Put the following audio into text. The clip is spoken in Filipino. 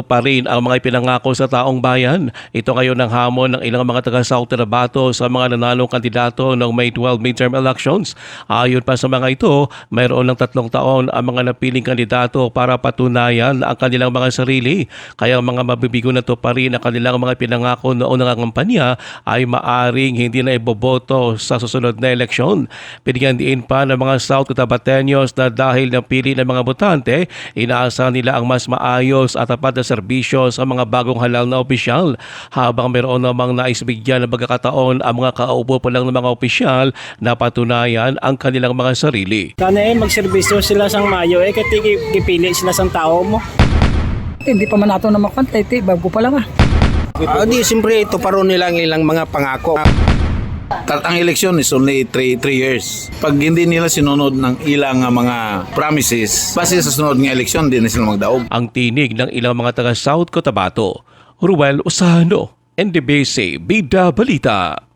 pa rin ang mga ipinangako sa taong bayan. Ito ngayon ang hamon ng ilang mga taga South Cotabato sa mga nanalong kandidato ng May 12 midterm elections. Ayon pa sa mga ito, mayroon ng tatlong taon ang mga napiling kandidato para patunayan ang kanilang mga sarili. Kaya ang mga mabibigo na to pa rin ang kanilang mga pinangako noong nangangampanya ay maaring hindi na iboboto sa susunod na eleksyon. Binigyan diin pa ng mga South Cotabateños na dahil napili ng mga botante, inaasahan nila ang mas maayos at tapat na serbisyo sa mga bagong halal na opisyal. Habang meron namang nais bigyan ng pagkakataon ang mga kaupo pa lang ng mga opisyal na patunayan ang kanilang mga sarili. Sana eh, magserbisyo sila sang mayo eh, kasi kipili sila sang tao mo. Hindi pa man nato na makantay, ti, bago pa lang ah. Ah, di, siyempre, ito pa rin nilang ilang mga pangako. Tat ang eleksyon is only 3 years. Pag hindi nila sinunod ng ilang nga mga promises, base sa sunod ng eleksyon, di na sila magdaog. Ang tinig ng ilang mga taga South Cotabato. Ruel Osano, NDBC, Bida Balita.